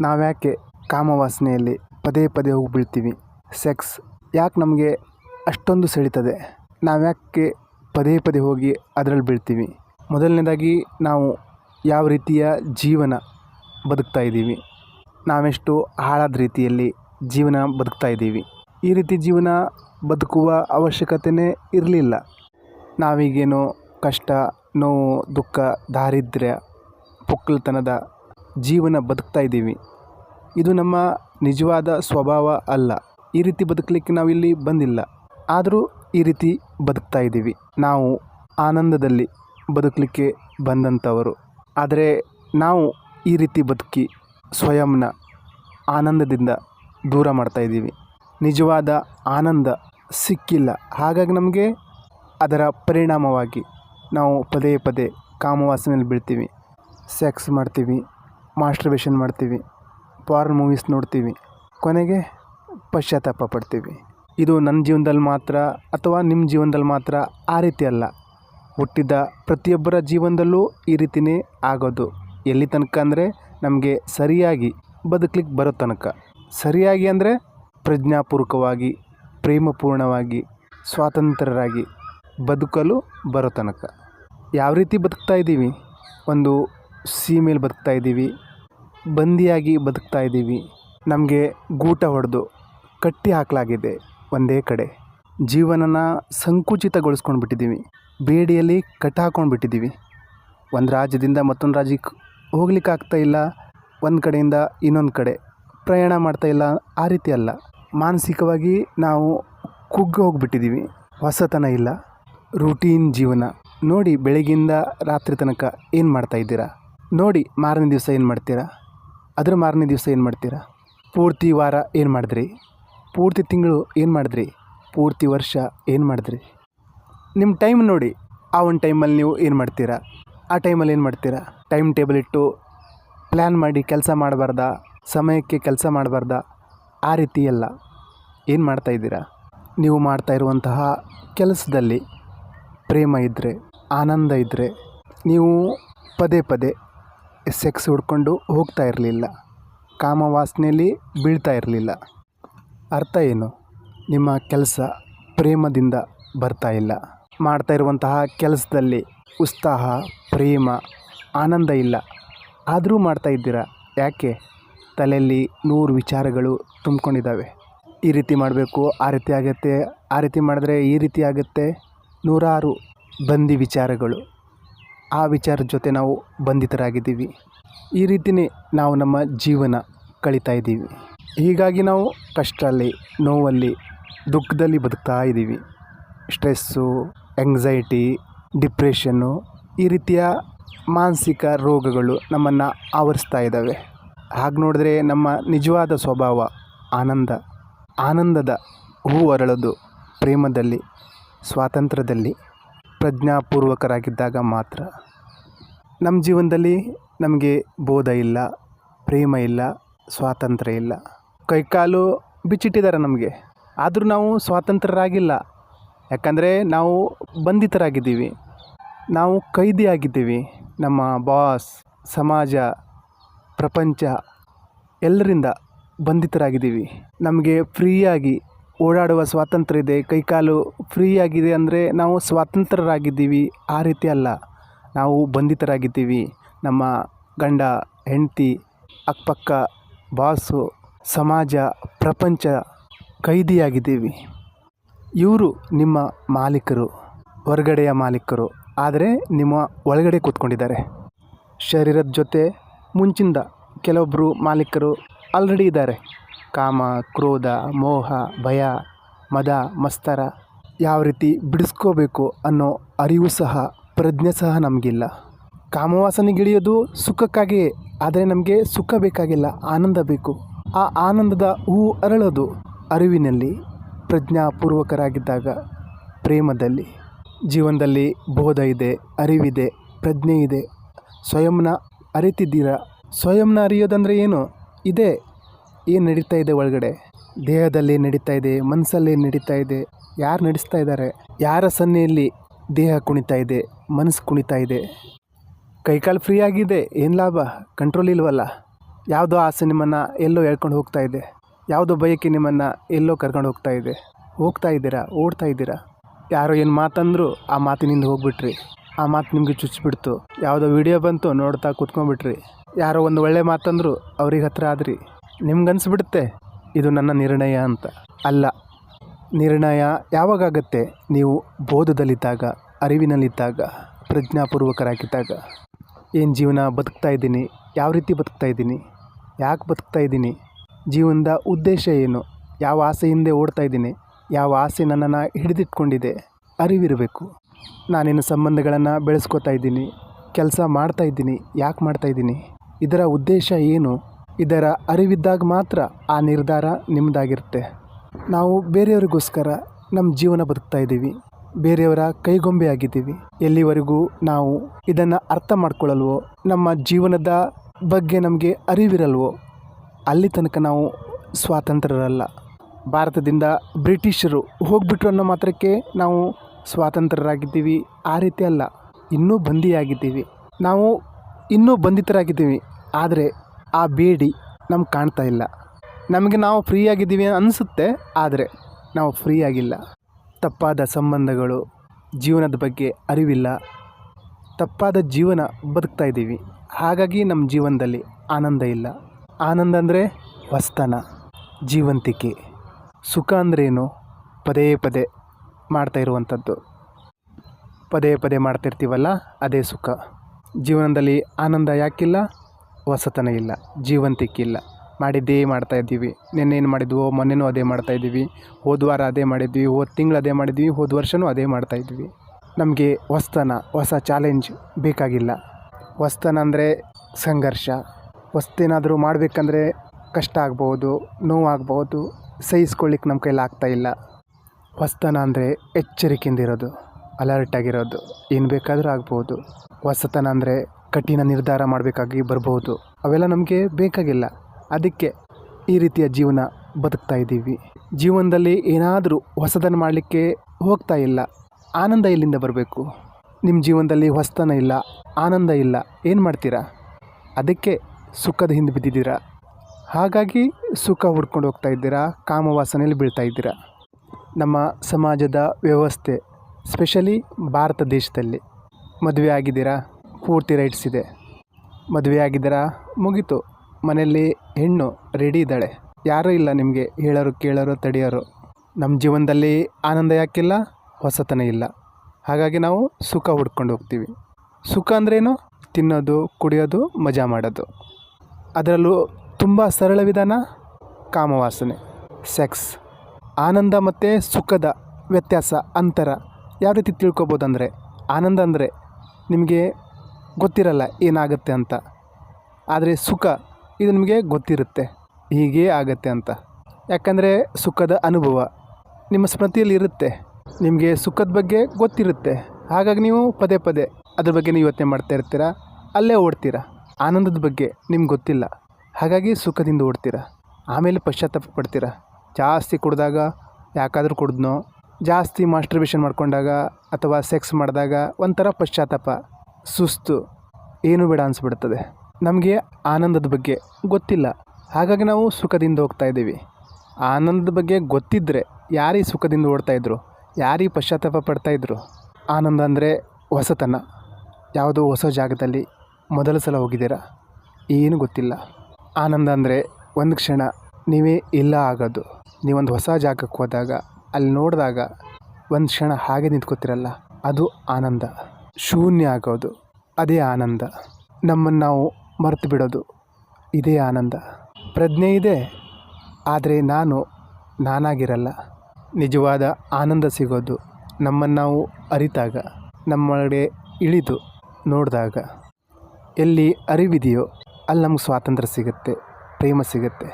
ನಾವ್ಯಾಕೆ ಕಾಮವಾಸನೆಯಲ್ಲಿ ಪದೇ ಪದೇ ಹೋಗಿ ಬೀಳ್ತೀವಿ ಸೆಕ್ಸ್ ಯಾಕೆ ನಮಗೆ ಅಷ್ಟೊಂದು ಸೆಳೀತದೆ? ನಾವ್ಯಾಕೆ ಪದೇ ಪದೇ ಹೋಗಿ ಅದರಲ್ಲಿ ಬೀಳ್ತೀವಿ? ಮೊದಲನೇದಾಗಿ ನಾವು ಯಾವ ರೀತಿಯ ಜೀವನ ಬದುಕ್ತಾ ಇದ್ದೀವಿ? ನಾವೆಷ್ಟು ಹಾಳಾದ ರೀತಿಯಲ್ಲಿ ಜೀವನ ಬದುಕ್ತಾ ಇದ್ದೀವಿ? ಈ ರೀತಿ ಜೀವನ ಬದುಕುವ ಅವಶ್ಯಕತೆಯೇ ಇರಲಿಲ್ಲ. ನಾವೀಗೇನೋ ಕಷ್ಟ, ನೋವು, ದುಃಖ, ದಾರಿದ್ರ್ಯ, ಪೊಕ್ಕಲುತನದ ಜೀವನ ಬದುಕ್ತಾ ಇದ್ದೀವಿ. ಇದು ನಮ್ಮ ನಿಜವಾದ ಸ್ವಭಾವ ಅಲ್ಲ. ಈ ರೀತಿ ಬದುಕಲಿಕ್ಕೆ ನಾವಿಲ್ಲಿ ಬಂದಿಲ್ಲ. ಆದರೂ ಈ ರೀತಿ ಬದುಕ್ತಾ ಇದ್ದೀವಿ. ನಾವು ಆನಂದದಲ್ಲಿ ಬದುಕಲಿಕ್ಕೆ ಬಂದಂಥವರು. ಆದರೆ ನಾವು ಈ ರೀತಿ ಬದುಕಿ ಸ್ವಯಂನ ಆನಂದದಿಂದ ದೂರ ಮಾಡ್ತಾ ಇದ್ದೀವಿ. ನಿಜವಾದ ಆನಂದ ಸಿಕ್ಕಿಲ್ಲ. ಹಾಗಾಗಿ ನಮಗೆ ಅದರ ಪರಿಣಾಮವಾಗಿ ನಾವು ಪದೇ ಪದೇ ಕಾಮವಾಸನೆಯಲ್ಲಿ ಬೀಳ್ತೀವಿ. ಸೆಕ್ಸ್ ಮಾಡ್ತೀವಿ. ಮಾಸ್ಟ್ರಬೇಷನ್ ಮಾಡ್ತೀವಿ ಪಾರ್ನ್ ಮೂವೀಸ್ ನೋಡ್ತೀವಿ, ಕೊನೆಗೆ ಪಶ್ಚಾತ್ತಾಪ ಪಡ್ತೀವಿ. ಇದು ನನ್ನ ಜೀವನದಲ್ಲಿ ಮಾತ್ರ ಅಥವಾ ನಿಮ್ಮ ಜೀವನದಲ್ಲಿ ಮಾತ್ರ ಆ ರೀತಿ ಅಲ್ಲ. ಹುಟ್ಟಿದ ಪ್ರತಿಯೊಬ್ಬರ ಜೀವನದಲ್ಲೂ ಈ ರೀತಿಯೇ ಆಗೋದು. ಎಲ್ಲಿ ತನಕ ಅಂದರೆ ನಮಗೆ ಸರಿಯಾಗಿ ಬದುಕಲಿಕ್ಕೆ ಬರೋ ತನಕ. ಸರಿಯಾಗಿ ಅಂದರೆ ಪ್ರಜ್ಞಾಪೂರ್ವಕವಾಗಿ, ಪ್ರೇಮಪೂರ್ಣವಾಗಿ, ಸ್ವಾತಂತ್ರ್ಯರಾಗಿ ಬದುಕಲು ಬರೋ ತನಕ. ಯಾವ ರೀತಿ ಬದುಕ್ತಾ ಇದ್ದೀವಿ ಒಂದು ಸೀಮೆಯಲ್ಲಿ ಬದುಕ್ತಾ ಇದ್ದೀವಿ, ಬಂದಿಯಾಗಿ ಬದುಕ್ತಾ ಇದ್ದೀವಿ. ನಮಗೆ ಗೂಟ ಹೊಡೆದು ಕಟ್ಟಿ ಹಾಕಲಾಗಿದೆ ಒಂದೇ ಕಡೆ. ಜೀವನನ ಸಂಕುಚಿತಗೊಳಿಸ್ಕೊಂಡು ಬಿಟ್ಟಿದ್ದೀವಿ ಬೇಡಿಯಲ್ಲಿ ಕಟ್ಟ ಹಾಕ್ಕೊಂಡು ಬಿಟ್ಟಿದ್ದೀವಿ ಒಂದು ರಾಜ್ಯದಿಂದ ಮತ್ತೊಂದು ರಾಜ್ಯಕ್ಕೆ ಹೋಗ್ಲಿಕ್ಕೆ ಆಗ್ತಾ ಇಲ್ಲ, ಒಂದು ಕಡೆಯಿಂದ ಇನ್ನೊಂದು ಕಡೆ. ಪ್ರಯಾಣ ಮಾಡ್ತಾ ಇಲ್ಲ, ಆ ರೀತಿ ಅಲ್ಲ. ಮಾನಸಿಕವಾಗಿ ನಾವು ಕುಗ್ಗಿ ಹೋಗ್ಬಿಟ್ಟಿದ್ದೀವಿ. ಹೊಸತನ ಇಲ್ಲ. ರೂಟೀನ್ ಜೀವನ. ನೋಡಿ ಬೆಳಗಿಂದ ರಾತ್ರಿ ತನಕ ಏನು ಮಾಡ್ತಾ ಇದ್ದೀರಾ? ನೋಡಿ, ಮಾರನೇ ದಿವಸ ಏನು ಮಾಡ್ತೀರಾ? ಅದರ ಮಾರನೇ ದಿವಸ ಏನು ಮಾಡ್ತೀರಾ? ಪೂರ್ತಿ ವಾರ ಏನು ಮಾಡಿದ್ರಿ? ಪೂರ್ತಿ ತಿಂಗಳು ಏನು ಮಾಡಿದ್ರಿ? ಪೂರ್ತಿ ವರ್ಷ ಏನು ಮಾಡಿದ್ರಿ? ನಿಮ್ಮ ಟೈಮ್ ನೋಡಿ, ಆ ಒಂದು ಟೈಮಲ್ಲಿ ನೀವು ಏನು ಮಾಡ್ತೀರಾ? ಆ ಟೈಮಲ್ಲಿ ಏನು ಮಾಡ್ತೀರಾ? ಟೈಮ್ ಟೇಬಲ್ ಇಟ್ಟು ಪ್ಲ್ಯಾನ್ ಮಾಡಿ ಕೆಲಸ ಮಾಡಬಾರ್ದ? ಸಮಯಕ್ಕೆ ಕೆಲಸ ಮಾಡಬಾರ್ದ? ಆ ರೀತಿ ಎಲ್ಲ ಏನು ಮಾಡ್ತಾ ಇದ್ದೀರಾ? ನೀವು ಮಾಡ್ತಾ ಇರುವಂತಹ ಕೆಲಸದಲ್ಲಿ ಪ್ರೇಮ ಇದ್ದರೆ ಆನಂದ ಇದ್ದರೆ ನೀವು ಪದೇ ಪದೇ ಸೆಕ್ಸ್ ಹುಡ್ಕೊಂಡು ಹೋಗ್ತಾ ಇರಲಿಲ್ಲ. ಕಾಮವಾಸನೆಯಲ್ಲಿ ಬೀಳ್ತಾ ಇರಲಿಲ್ಲ. ಅರ್ಥ ಏನು? ನಿಮ್ಮ ಕೆಲಸ ಪ್ರೇಮದಿಂದ ಬರ್ತಾ ಇಲ್ಲ. ಮಾಡ್ತಾ ಇರುವಂತಹ ಕೆಲಸದಲ್ಲಿ ಉತ್ಸಾಹ ಪ್ರೇಮ, ಆನಂದ ಇಲ್ಲ. ಆದರೂ ಮಾಡ್ತಾ ಇದ್ದೀರಾ? ಯಾಕೆ? ತಲೆಯಲ್ಲಿ ನೂರು ವಿಚಾರಗಳು ತುಂಬಿಕೊಂಡಿದ್ದಾವೆ. ಈ ರೀತಿ ಮಾಡಬೇಕು, ಆ ರೀತಿ ಆಗುತ್ತೆ, ಆ ರೀತಿ ಮಾಡಿದ್ರೆ ಈ ರೀತಿ ಆಗುತ್ತೆ. ನೂರಾರು ಬಂದಿ ವಿಚಾರಗಳು. ಆ ವಿಚಾರದ ಜೊತೆ ನಾವು ಬಂಧಿತರಾಗಿದ್ದೀವಿ. ಈ ರೀತಿಯೇ ನಾವು ನಮ್ಮ ಜೀವನ ಕಳೀತಾ ಇದ್ದೀವಿ. ಹೀಗಾಗಿ ನಾವು ಕಷ್ಟದಲ್ಲಿ ನೋವಲ್ಲಿ, ದುಃಖದಲ್ಲಿ ಬದುಕ್ತಾ ಇದ್ದೀವಿ. ಸ್ಟ್ರೆಸ್ಸು ಎಂಗ್ಸೈಟಿ ಡಿಪ್ರೆಷನ್ನು ಈ ರೀತಿಯ ಮಾನಸಿಕ ರೋಗಗಳು ನಮ್ಮನ್ನು ಆವರಿಸ್ತಾ ಇದ್ದಾವೆ. ಹಾಗೆ ನೋಡಿದ್ರೆ ನಮ್ಮ ನಿಜವಾದ ಸ್ವಭಾವ ಆನಂದ. ಆನಂದದ ಹೂ ಅರಳೋದು ಪ್ರೇಮದಲ್ಲಿ, ಸ್ವಾತಂತ್ರ್ಯದಲ್ಲಿ. ಪ್ರಜ್ಞಾಪೂರ್ವಕರಾಗಿದ್ದಾಗ ಮಾತ್ರ ನಮ್ಮ ಜೀವನದಲ್ಲಿ ನಮಗೆ ಬೋಧ ಇಲ್ಲ, ಪ್ರೇಮ ಇಲ್ಲ, ಸ್ವಾತಂತ್ರ್ಯ ಇಲ್ಲ. ಕೈಕಾಲು ಬಿಚ್ಚಿಟ್ಟಿದ್ದಾರೆ ನಮಗೆ. ಆದರೂ ನಾವು ಸ್ವಾತಂತ್ರ್ಯರಾಗಿಲ್ಲ. ಯಾಕಂದರೆ ನಾವು ಬಂಧಿತರಾಗಿದ್ದೀವಿ. ನಾವು ಕೈದಿಯಾಗಿದ್ದೀವಿ. ನಮ್ಮ ಬಾಸ್, ಸಮಾಜ, ಪ್ರಪಂಚ ಎಲ್ಲರಿಂದ ಬಂಧಿತರಾಗಿದ್ದೀವಿ. ನಮಗೆ ಫ್ರೀಯಾಗಿ ಓಡಾಡುವ ಸ್ವಾತಂತ್ರ್ಯ ಇದೆ, ಕೈಕಾಲು ಫ್ರೀಯಾಗಿದೆ ಅಂದರೆ ನಾವು ಸ್ವಾತಂತ್ರ್ಯರಾಗಿದ್ದೀವಿ. ಆ ರೀತಿ ಅಲ್ಲ. ನಾವು ಬಂಧಿತರಾಗಿದ್ದೀವಿ. ನಮ್ಮ ಗಂಡ, ಹೆಂಡತಿ, ಅಕ್ಕಪಕ್ಕ, ಬಾಸು, ಸಮಾಜ, ಪ್ರಪಂಚ ಕೈದಿಯಾಗಿದ್ದೀವಿ. ಇವರು ನಿಮ್ಮ ಮಾಲೀಕರು, ಹೊರಗಡೆಯ ಮಾಲೀಕರು. ಆದರೆ ನಿಮ್ಮ ಒಳಗಡೆ ಕೂತ್ಕೊಂಡಿದ್ದಾರೆ. ಶರೀರದ ಜೊತೆ ಮುಂಚಿಂದ ಕೆಲವೊಬ್ಬರು ಮಾಲೀಕರು ಆಲ್ರೆಡಿ ಇದ್ದಾರೆ. ಕಾಮ, ಕ್ರೋಧ, ಮೋಹ, ಭಯ, ಮದ, ಮಸ್ತರ ಯಾವ ರೀತಿ ಬಿಡಿಸ್ಕೋಬೇಕು ಅನ್ನೋ ಅರಿವು ಸಹ, ಪ್ರಜ್ಞೆ ಸಹ ನಮಗಿಲ್ಲ. ಕಾಮವಾಸನೆಗಿಳಿಯೋದು ಸುಖಕ್ಕಾಗಿಯೇ ಆದರೆ ನಮಗೆ ಸುಖ ಬೇಕಾಗಿಲ್ಲ, ಆನಂದ ಬೇಕು. ಆ ಆನಂದದ ಹೂ ಅರಳೋದು ಅರಿವಿನಲ್ಲಿ, ಪ್ರಜ್ಞಾಪೂರ್ವಕರಾಗಿದ್ದಾಗ, ಪ್ರೇಮದಲ್ಲಿ. ಜೀವನದಲ್ಲಿ ಬೋಧ ಇದೆ, ಅರಿವಿದೆ, ಪ್ರಜ್ಞೆ ಇದೆ. ಸ್ವಯಂನ ಅರಿತಿದ್ದೀರಾ? ಸ್ವಯಂನ ಅರಿಯೋದಂದರೆ ಏನು? ಇದೆ ಏನು ನಡೀತಾ ಇದೆ ಒಳಗಡೆ? ದೇಹದಲ್ಲಿ ನಡೀತಾ ಇದೆ ಮನಸ್ಸಲ್ಲಿ ನಡೀತಾ ಇದೆ, ಯಾರು ನಡೆಸ್ತಾ ಇದ್ದಾರೆ ಯಾರ ಸನ್ನೆಯಲ್ಲಿ ದೇಹ ಕುಣಿತಾ ಇದೆ ಮನಸ್ಸು ಕುಣಿತಾ ಇದೆ? ಕೈಕಾಲು ಫ್ರೀ ಆಗಿದೆ, ಏನು ಲಾಭ? ಕಂಟ್ರೋಲ್ ಇಲ್ವಲ್ಲ? ಯಾವುದೋ ಆಸೆ ನಿಮ್ಮನ್ನು ಎಲ್ಲೋ ಎಳ್ಕೊಂಡು ಹೋಗ್ತಾ ಇದೆ. ಯಾವುದೋ ಬಯಕೆ ನಿಮ್ಮನ್ನು ಎಲ್ಲೋ ಕರ್ಕೊಂಡು ಹೋಗ್ತಾ ಇದೆ. ಹೋಗ್ತಾ ಇದ್ದೀರಾ? ಓಡ್ತಾ ಇದ್ದೀರಾ? ಯಾರೋ ಏನು ಮಾತಂದ್ರು ಆ ಮಾತಿನಿಂದ ಹೋಗ್ಬಿಟ್ರಿ. ಆ ಮಾತು ನಿಮಗೆ ಚುಚ್ಚಿಬಿಡ್ತು ಯಾವುದೋ ವಿಡಿಯೋ ಬಂತು ನೋಡ್ತಾ ಕೂತ್ಕೊಂಡ್ಬಿಟ್ರಿ. ಯಾರೋ ಒಂದು ಒಳ್ಳೆ ಮಾತಂದ್ರು ಅವ್ರಿಗೆ ಹತ್ರ ಆದ್ರಿ. ನಿಮ್ಗನ್ಸ್ಬಿಡುತ್ತೆ? ಇದು ನನ್ನ ನಿರ್ಣಯ ಅಂತ. ಅಲ್ಲ, ನಿರ್ಣಯ ಯಾವಾಗತ್ತೆ ನೀವು ಬೋಧದಲ್ಲಿದ್ದಾಗ, ಅರಿವಿನಲ್ಲಿದ್ದಾಗ, ಪ್ರಜ್ಞಾಪೂರ್ವಕರಾಗಿದ್ದಾಗ. ಏನು ಜೀವನ ಬದುಕ್ತಾ ಇದ್ದೀನಿ? ಯಾವ ರೀತಿ ಬದುಕ್ತಾ ಇದ್ದೀನಿ? ಯಾಕೆ ಬದುಕ್ತಾ ಇದ್ದೀನಿ? ಜೀವನದ ಉದ್ದೇಶ ಏನು? ಯಾವ ಆಸೆಯಿಂದ ಓಡ್ತಾ ಇದ್ದೀನಿ? ಯಾವ ಆಸೆ ನನ್ನನ್ನು ಹಿಡಿದಿಟ್ಕೊಂಡಿದೆ? ಅರಿವಿರಬೇಕು. ನಾನೇನು ಸಂಬಂಧಗಳನ್ನು ಬೆಳೆಸ್ಕೋತಾ ಇದ್ದೀನಿ. ಕೆಲಸ ಮಾಡ್ತಾ ಇದ್ದೀನಿ. ಯಾಕೆ ಮಾಡ್ತಾ ಇದ್ದೀನಿ? ಇದರ ಉದ್ದೇಶ ಏನು? ಇದರ ಅರಿವಿದ್ದಾಗ ಮಾತ್ರ ಆ ನಿರ್ಧಾರ ನಿಮ್ಮದಾಗಿರುತ್ತೆ ನಾವು ಬೇರೆಯವರಿಗೋಸ್ಕರ ನಮ್ಮ ಜೀವನ ಬದುಕ್ತಾ ಇದ್ದೀವಿ. ಬೇರೆಯವರ ಕೈಗೊಂಬೆ ಆಗಿದ್ದೀವಿ ಎಲ್ಲಿವರೆಗೂ ನಾವು ಇದನ್ನು ಅರ್ಥ ಮಾಡ್ಕೊಳ್ಳಲ್ವೋ, ನಮ್ಮ ಜೀವನದ ಬಗ್ಗೆ ನಮಗೆ ಅರಿವಿರಲ್ವೋ, ಅಲ್ಲಿ ತನಕ ನಾವು ಸ್ವಾತಂತ್ರ್ಯರಲ್ಲ. ಭಾರತದಿಂದ ಬ್ರಿಟಿಷರು ಹೋಗ್ಬಿಟ್ರು ಅನ್ನೋ ಮಾತ್ರಕ್ಕೆ ನಾವು ಸ್ವಾತಂತ್ರ್ಯರಾಗಿದ್ದೀವಿ. ಆ ರೀತಿ ಅಲ್ಲ. ಇನ್ನೂ ಬಂದಿಯಾಗಿದ್ದೀವಿ. ನಾವು ಇನ್ನೂ ಬಂಧಿತರಾಗಿದ್ದೀವಿ. ಆದರೆ ಆ ಬೇಡಿ ನಮ್ಗೆ ಕಾಣ್ತಾ ಇಲ್ಲ. ನಮಗೆ ನಾವು ಫ್ರೀ ಆಗಿದ್ದೀವಿ ಅನಿಸುತ್ತೆ, ಆದರೆ ನಾವು ಫ್ರೀ ಆಗಿಲ್ಲ. ತಪ್ಪಾದ ಸಂಬಂಧಗಳು, ಜೀವನದ ಬಗ್ಗೆ ಅರಿವಿಲ್ಲ. ತಪ್ಪಾದ ಜೀವನ ಬದುಕ್ತಾ ಇದ್ದೀವಿ. ಹಾಗಾಗಿ ನಮ್ಮ ಜೀವನದಲ್ಲಿ ಆನಂದ ಇಲ್ಲ. ಆನಂದ ಅಂದರೆ ಹೊಸ್ತನ ಜೀವಂತಿಕೆ. ಸುಖ ಅಂದ್ರೇನು ಪದೇ ಪದೇ ಮಾಡ್ತಾ ಇರುವಂಥದ್ದು. ಪದೇ ಪದೇ ಮಾಡ್ತಿರ್ತೀವಲ್ಲ, ಅದೇ ಸುಖ. ಜೀವನದಲ್ಲಿ ಆನಂದ ಯಾಕಿಲ್ಲ? ಹೊಸತನ ಇಲ್ಲ ಜೀವಂತಿಕ್ಕಿಲ್ಲ ಮಾಡಿದ್ದೇ ಮಾಡ್ತಾ ಇದ್ದೀವಿ. ನಿನ್ನೆ ಏನು ಮಾಡಿದ್ವೋ, ಮೊನ್ನೆನೂ ಅದೇ ಮಾಡ್ತಾ ಇದ್ದೀವಿ. ಹೋದ ವಾರ ಅದೇ ಮಾಡಿದ್ವಿ, ಹೋದ ತಿಂಗಳು ಅದೇ ಮಾಡಿದ್ವಿ, ಹೋದ ವರ್ಷವೂ ಅದೇ ಮಾಡ್ತಾ ಇದ್ವಿ ನಮಗೆ ಹೊಸ್ತನ ಹೊಸ ಚಾಲೆಂಜ್ ಬೇಕಾಗಿಲ್ಲ. ಹೊಸ್ತನ ಅಂದರೆ ಸಂಘರ್ಷ. ಹೊಸ್ತೇನಾದರೂ ಮಾಡಬೇಕಂದ್ರೆ ಕಷ್ಟ ಆಗ್ಬೋದು, ನೋವಾಗ್ಬೋದು ಸಹಿಸ್ಕೊಳ್ಳಿಕ್ಕೆ ನಮ್ಮ ಕೈಲಿ ಆಗ್ತಾ ಇಲ್ಲ. ಹೊಸ್ತನ ಅಂದರೆ ಎಚ್ಚರಿಕೆಯಿಂದ ಇರೋದು ಅಲರ್ಟ್ ಆಗಿರೋದು. ಏನು ಬೇಕಾದರೂ ಆಗ್ಬೋದು. ಹೊಸತನ ಅಂದರೆ ಕಠಿಣ ನಿರ್ಧಾರ ಮಾಡಬೇಕಾಗಿ ಬರಬಹುದು ಅವೆಲ್ಲ ನಮಗೆ ಬೇಕಾಗಿಲ್ಲ. ಅದಕ್ಕೆ ಈ ರೀತಿಯ ಜೀವನ ಬದುಕ್ತಾ ಇದ್ದೀವಿ. ಜೀವನದಲ್ಲಿ ಏನಾದರೂ ಹೊಸದನ್ನು ಮಾಡಲಿಕ್ಕೆ ಹೋಗ್ತಾ ಇಲ್ಲ. ಆನಂದ ಎಲ್ಲಿಂದ ಬರಬೇಕು? ನಿಮ್ಮ ಜೀವನದಲ್ಲಿ ಹೊಸತನ ಇಲ್ಲ, ಆನಂದ ಇಲ್ಲ. ಏನು ಮಾಡ್ತೀರಾ? ಅದಕ್ಕೆ ಸುಖದ ಹಿಂದೆ ಬಿದ್ದಿದ್ದೀರಾ? ಹಾಗಾಗಿ ಸುಖ ಹುಡ್ಕೊಂಡು ಹೋಗ್ತಾ ಇದ್ದೀರಾ? ಕಾಮವಾಸನೆಯಲ್ಲಿ ಬೀಳ್ತಾ ಇದ್ದೀರಾ? ನಮ್ಮ ಸಮಾಜದ ವ್ಯವಸ್ಥೆ, ಸ್ಪೆಷಲಿ ಭಾರತ ದೇಶದಲ್ಲಿ ಮದುವೆ ಆಗಿದ್ದೀರಾ? ಪೂರ್ತಿ ರೈಟ್ಸ್ ಇದೆ. ಮದುವೆ ಆಗಿದ್ದೀರಾ ಮುಗೀತು. ಮನೆಯಲ್ಲಿ ಹೆಣ್ಣು ರೆಡಿ ಇದ್ದಾಳೆ. ಯಾರೂ ಇಲ್ಲ ನಿಮಗೆ, ಹೇಳೋರು ಕೇಳೋರು ತಡೆಯೋರು. ನಮ್ಮ ಜೀವನದಲ್ಲಿ ಆನಂದ ಯಾಕಿಲ್ಲ, ಹೊಸತನ ಇಲ್ಲ. ಹಾಗಾಗಿ ನಾವು ಸುಖ ಹುಡ್ಕೊಂಡು ಹೋಗ್ತೀವಿ. ಸುಖ ಅಂದ್ರೇನು? ತಿನ್ನೋದು, ಕುಡಿಯೋದು, ಮಜಾ ಮಾಡೋದು. ಅದರಲ್ಲೂ ತುಂಬ ಸರಳ ವಿಧಾನ? ಕಾಮವಾಸನೆ. ಸೆಕ್ಸ್. ಆನಂದ ಮತ್ತು ಸುಖದ ವ್ಯತ್ಯಾಸ, ಅಂತರ. ಯಾವ ರೀತಿ ತಿಳ್ಕೊಬೋದಂದರೆ? ಆನಂದ ಅಂದರೆ ನಿಮಗೆ ಗೊತ್ತಿರಲ್ಲ ಏನಾಗುತ್ತೆ ಅಂತ. ಆದರೆ ಸುಖ ಇದು ನಿಮಗೆ ಗೊತ್ತಿರುತ್ತೆ. ಹೀಗೇ ಆಗತ್ತೆ ಅಂತ. ಯಾಕಂದರೆ ಸುಖದ ಅನುಭವ ನಿಮ್ಮ ಸ್ಮೃತಿಯಲ್ಲಿ ಇರುತ್ತೆ. ನಿಮಗೆ ಸುಖದ ಬಗ್ಗೆ ಗೊತ್ತಿರುತ್ತೆ. ಹಾಗಾಗಿ ನೀವು ಪದೇ ಪದೇ ಅದ್ರ ಬಗ್ಗೆ ನೀವು ಯೋಚನೆ ಮಾಡ್ತಾ ಇರ್ತೀರ? ಅಲ್ಲೇ ಓಡ್ತೀರಾ? ಆನಂದದ ಬಗ್ಗೆ ನಿಮ್ಗೆ ಗೊತ್ತಿಲ್ಲ. ಹಾಗಾಗಿ ಸುಖದಿಂದ ಓಡ್ತೀರಾ? ಆಮೇಲೆ ಪಶ್ಚಾತ್ತಾಪ ಪಡ್ತೀರಾ? ಜಾಸ್ತಿ ಕುಡಿದಾಗ ಯಾಕಾದರೂ ಕುಡಿದ್ನೋ? ಜಾಸ್ತಿ ಮಾಸ್ಟರ್ಬೇಷನ್ ಮಾಡ್ಕೊಂಡಾಗ ಅಥವಾ ಸೆಕ್ಸ್ ಮಾಡಿದಾಗ ಒಂಥರ ಪಶ್ಚಾತ್ತಾಪ. ಸುಸ್ತು ಏನು ಬೇಡ ಅನಿಸ್ಬಿಡ್ತದೆ. ನಮಗೆ ಆನಂದದ ಬಗ್ಗೆ ಗೊತ್ತಿಲ್ಲ. ಹಾಗಾಗಿ ನಾವು ಸುಖದಿಂದ ಹೋಗ್ತಾ ಇದ್ದೀವಿ. ಆನಂದದ ಬಗ್ಗೆ ಗೊತ್ತಿದ್ದರೆ ಯಾರೀ ಸುಖದಿಂದ ಓಡ್ತಾಯಿದ್ರು ಯಾರೀ ಪಶ್ಚಾತ್ತಾಪ ಪಡ್ತಾಯಿದ್ರು ಆನಂದ ಅಂದರೆ ಹೊಸತನ. ಯಾವುದೋ ಹೊಸ ಜಾಗದಲ್ಲಿ ಮೊದಲ ಸಲ ಹೋಗಿದ್ದೀರಾ? ಏನು ಗೊತ್ತಿಲ್ಲ. ಆನಂದ ಅಂದರೆ ಒಂದು ಕ್ಷಣ ನೀವೇ ಇಲ್ಲ ಆಗೋದು. ನೀವೊಂದು ಹೊಸ ಜಾಗಕ್ಕೆ ಹೋದಾಗ, ಅಲ್ಲಿ ನೋಡಿದಾಗ ಒಂದು ಕ್ಷಣ ಹಾಗೆ ನಿಂತ್ಕೋತಿರಲ್ಲ. ಅದು ಆನಂದ. ಶೂನ್ಯ ಆಗೋದು, ಅದೇ ಆನಂದ. ನಮ್ಮನ್ನು ನಾವು ಮರೆತು ಬಿಡೋದು, ಇದೇ ಆನಂದ. ಪ್ರಜ್ಞೆ ಇದೆ, ಆದರೆ ನಾನು ನಾನಾಗಿರಲ್ಲ. ನಿಜವಾದ ಆನಂದ ಸಿಗೋದು ನಮ್ಮನ್ನು ನಾವು ಅರಿತಾಗ, ನಮ್ಮೊಳಗಡೆ ಇಳಿದು ನೋಡಿದಾಗ. ಎಲ್ಲಿ ಅರಿವಿದೆಯೋ, ಅಲ್ಲಿ ನಮ್ಗೆ ಸ್ವಾತಂತ್ರ್ಯ ಸಿಗುತ್ತೆ, ಪ್ರೇಮ ಸಿಗುತ್ತೆ.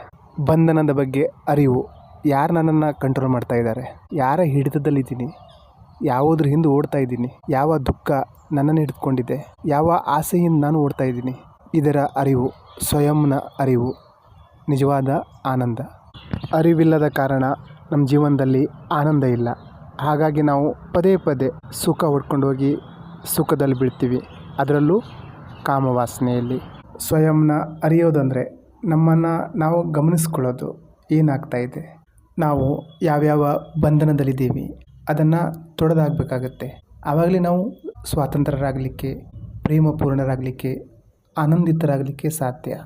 ಬಂಧನದ ಬಗ್ಗೆ ಅರಿವು ಯಾರು ನನ್ನನ್ನು ಕಂಟ್ರೋಲ್ ಮಾಡ್ತಾ ಇದ್ದಾರೆ ಯಾರ ಹಿಡಿತದಲ್ಲಿದ್ದೀನಿ? ಯಾವುದ್ರ ಹಿಂದೆ ಓಡ್ತಾ ಇದ್ದೀನಿ. ಯಾವ ದುಃಖ ನನ್ನನ್ನು ಹಿಡಿದುಕೊಂಡಿದೆ ಯಾವ ಆಸೆಯಿಂದ ನಾನು ಓಡ್ತಾ ಇದ್ದೀನಿ. ಇದರ ಅರಿವು, ಸ್ವಯಂನ ಅರಿವು. ನಿಜವಾದ ಆನಂದ. ಅರಿವಿಲ್ಲದ ಕಾರಣ ನಮ್ಮ ಜೀವನದಲ್ಲಿ ಆನಂದ ಇಲ್ಲ. ಹಾಗಾಗಿ ನಾವು ಪದೇ ಪದೇ ಸುಖ ಹೊಡ್ಕೊಂಡು ಹೋಗಿ ಸುಖದಲ್ಲಿ ಬೀಳ್ತೀವಿ. ಅದರಲ್ಲೂ ಕಾಮವಾಸನೆಯಲ್ಲಿ. ಸ್ವಯಂನ ಅರಿಯೋದಂದರೆ ನಮ್ಮನ್ನು ನಾವು ಗಮನಿಸ್ಕೊಳ್ಳೋದು ಏನಾಗ್ತಾ ಇದೆ. ನಾವು ಯಾವ್ಯಾವ ಬಂಧನದಲ್ಲಿದ್ದೀವಿ. ಅದನ್ನು ತೊಡೆದಾಕಬೇಕಾಗತ್ತೆ. ಆವಾಗಲೇ ನಾವು ಸ್ವಾತಂತ್ರ್ಯರಾಗಲಿಕ್ಕೆ ಪ್ರೇಮಪೂರ್ಣರಾಗಲಿಕ್ಕೆ ಆನಂದಿತರಾಗಲಿಕ್ಕೆ ಸಾಧ್ಯ.